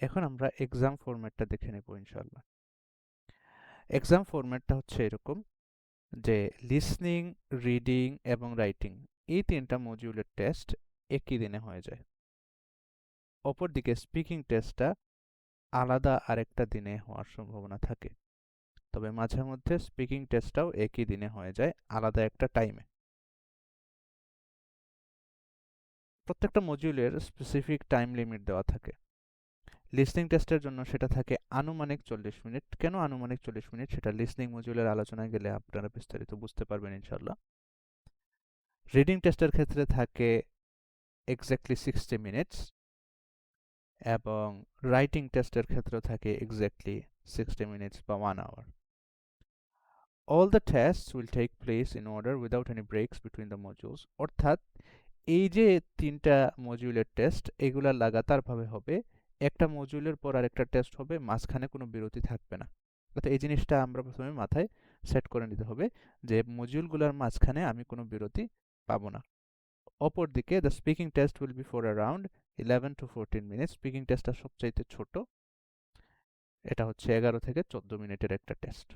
এখন আমরা এক্সাম ফরম্যাটটা দেখে নেব ইনশাল্লাহ এক্সাম ফরম্যাটটা হচ্ছে এরকম যে লিসনিং রিডিং এবং রাইটিং এই তিনটা মডিউলের টেস্ট একই দিনে হয়ে যায়। অপরদিকে স্পিকিং টেস্টটা আলাদা আরেকটা দিনে হওয়ার সম্ভাবনা থাকে। তবে মাঝে মধ্যে স্পিকিং টেস্টটাও একই দিনে হয়ে যায় আলাদা একটা টাইমে প্রত্যেকটা মডিউলের স্পেসিফিক টাইম লিমিট দেওয়া থাকে। লিসনিং টেস্টের জন্য সেটা থাকে আনুমানিক চল্লিশ মিনিট। কেন আনুমানিক চল্লিশ মিনিট? সেটা লিসনিং মডিউলের আলোচনায় গেলে আপনারা বিস্তারিত বুঝতে পারবেন ইনশাল্লাহ রিডিং টেস্টের ক্ষেত্রে থাকে এক্স্যাক্টলি সিক্সটি মিনিটস এবং রাইটিং টেস্টের ক্ষেত্রেও থাকে এক্স্যাক্টলি সিক্সটি মিনিটস বা one hour. All the test will take place in order without any breaks between the modules. অর্থাৎ এই যে তিনটা মডিউলের টেস্ট, এগুলা লাগাতারভাবে হবে একটা মজুলের পর আরেকটা টেস্ট হবে, মাঝখানে কোনো বিরতি থাকবে না। অর্থাৎ এই জিনিসটা আমরা প্রথমে মাথায় সেট করে নিতে হবে যে মজুলগুলোর মাঝখানে আমি কোনো বিরতি পাবো না। অপরদিকে the speaking test will be for around eleven to fourteen minute speaking টেস্টটা সবচাইতে ছোট। এটা হচ্ছে এগারো থেকে চোদ্দ মিনিটের একটা টেস্ট